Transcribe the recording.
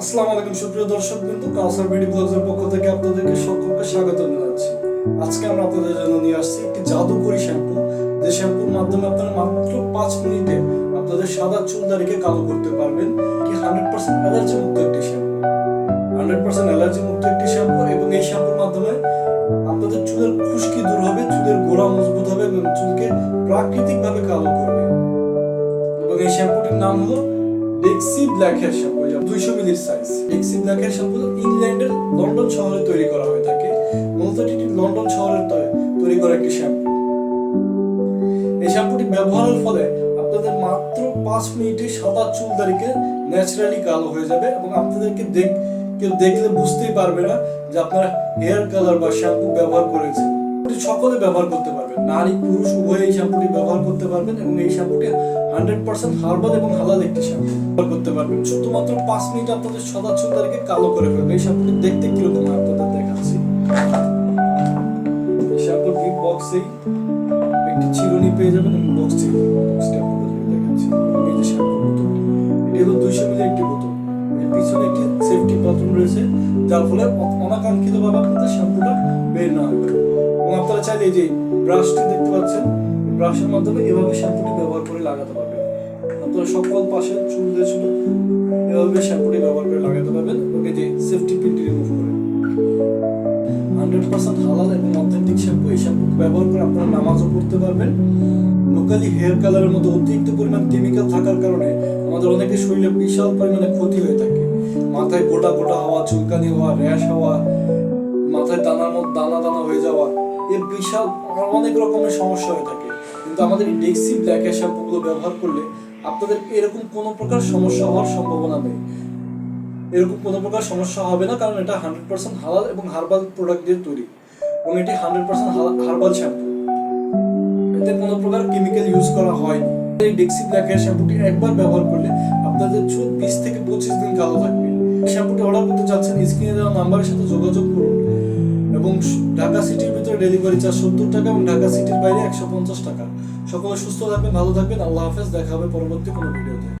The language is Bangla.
আসসালামু আলাইকুম সুপ্রিয় দর্শক বিন্দু বিডি ব্লগসের পক্ষ থেকে আপনাদেরকে সকলকে স্বাগত জানাচ্ছি। আজকে আমরা আপনাদের জন্য নিয়ে আসছি একটি জাদুকরি শ্যাম্পু। যে শ্যাম্পুর মাধ্যমে আপনারা মাত্র পাঁচ মিনিটে আপনাদের সাদা চুল দাড়িকে কালো করতে পারবেন। কি হান্ড্রেড পার্সেন্ট অ্যালার্জি মুক্ত একটি শ্যাম্পু। হান্ড্রেড পার্সেন্ট অ্যালার্জি মুক্ত একটি শ্যাম্পু এবং এই শ্যাম্পুর মাধ্যমে আপনাদের চুলের খুশকি দূর হবে, চুলের গোড়া মজবুত হবে এবং চুলকে প্রাকৃতিকভাবে কালো করবে। এবং এই শ্যাম্পুটির নাম হলো ডেক্সি ব্ল্যাক হেয়ার শ্যাম্পু। দুইশো মিলির সাইজ ডেক্সি ব্ল্যাক হেয়ার ইংল্যান্ডের লন্ডন শহরে তৈরি করা হয়ে থাকে। মূলত লন্ডন শহরের তৈরি করা একটি শ্যাম্পু এই শ্যাম্পুটি ব্যবহারের ফলে আপনাদের মাত্র পাঁচ মিনিটে সাদা চুল ন্যাচারালি কালো হয়ে যাবে এবং আপনাদেরকে দেখ, কেউ দেখলে বুঝতেই পারবে না যে আপনারা হেয়ার কালার বা শ্যাম্পু ব্যবহার করেছেন। সকলে ব্যবহার করতে নারী, পুরুষ, উভয় এই শ্যাম্পুটি ব্যবহার করতে পারবেন এবং এই শ্যাম্পুটি হান্ড্রেড পার্সেন্ট হার্বাল এবং হালাল একটি শ্যাম্পু ব্যবহার করতে পারবেন। শুধুমাত্র পাঁচ মিনিট আপনাদের সাদা চুল কালো করে ফেলবে। এই শ্যাম্পুটি দেখতে কীরকম আপনাদের দেখাচ্ছি। একটি চিরুনি পেয়ে যাবেন এবং বক্সটি বক্সটি দেখাচ্ছি। এই যে শ্যাম্পুর বোতল, এটি দুইশো একটি বোতল। এর পিছনে একটি সেফটি বাটন রয়েছে, যার ফলে অনাকাঙ্ক্ষিতভাবে আপনাদের শ্যাম্পুটা বের না হবে চাইলে যে ব্রাশটি দেখতে পাচ্ছেন ব্রাশের মাধ্যমে এভাবে শ্যাম্পুটি ব্যবহার করে লাগাতে পারবেন। আপনারা সকল পাশে চুল দিয়ে চুল এভাবে শ্যাম্পুটি ব্যবহার করে লাগাতে পারবেন এই যে সেফটি পিনটি রিমুভ করে। হান্ড্রেড পার্সেন্ট হালাল এবং অথেন্টিক শ্যাম্পু এই শ্যাম্পু ব্যবহার করে আপনারা নামাজও পড়তে পারবেন। লোকালি হেয়ার কালারের মতো অতিরিক্ত পরিমাণ কেমিক্যাল থাকার কারণে আমাদের অনেকের শরীরে বিশাল পরিমাণে ক্ষতি হয়ে থাকে। মাথায় গোটা গোটা হওয়া, চুলকানি হওয়া র্যাশ হওয়া মাথায় দানার মতো দানা দানা হয়ে যাওয়া, এর বিশাল অনেক রকমের সমস্যা হয়ে থাকে। কিন্তু আমাদের ডেক্সি ব্ল্যাক এর শ্যাম্পুগুলো ব্যবহার করলে আপনাদের এরকম কোনো প্রকার সমস্যা হওয়ার সম্ভাবনা নেই। এরকম কোনো প্রকার সমস্যা হবে না, কারণ এটা হান্ড্রেড পার্সেন্ট হালাল এবং হার্বাল প্রোডাক্ট দিয়ে তৈরি। এবং এটি হান্ড্রেড পার্সেন্ট হার্বাল শ্যাম্পু। এতে কোনো প্রকার কেমিক্যাল ইউজ করা হয়নি এই ডেক্সি ব্ল্যাক হেয়ার শ্যাম্পুটি একবার ব্যবহার করলে আপনাদের চুল বিশ থেকে পঁচিশ দিন কালো থাকবে। শ্যাম্পুটি অর্ডার করতে চাচ্ছেন, স্ক্রিনে দেওয়া নাম্বারের সাথে যোগাযোগ করুন। এবং ঢাকা সিটির ভিতরে ডেলিভারি চার্জ সত্তর টাকা এবং ঢাকা সিটির বাইরে একশো পঞ্চাশ টাকা। সকলে সুস্থ থাকবেন, ভালো থাকবেন। আল্লাহ হাফেজ, দেখা হবে পরবর্তী কোনো ভিডিওতে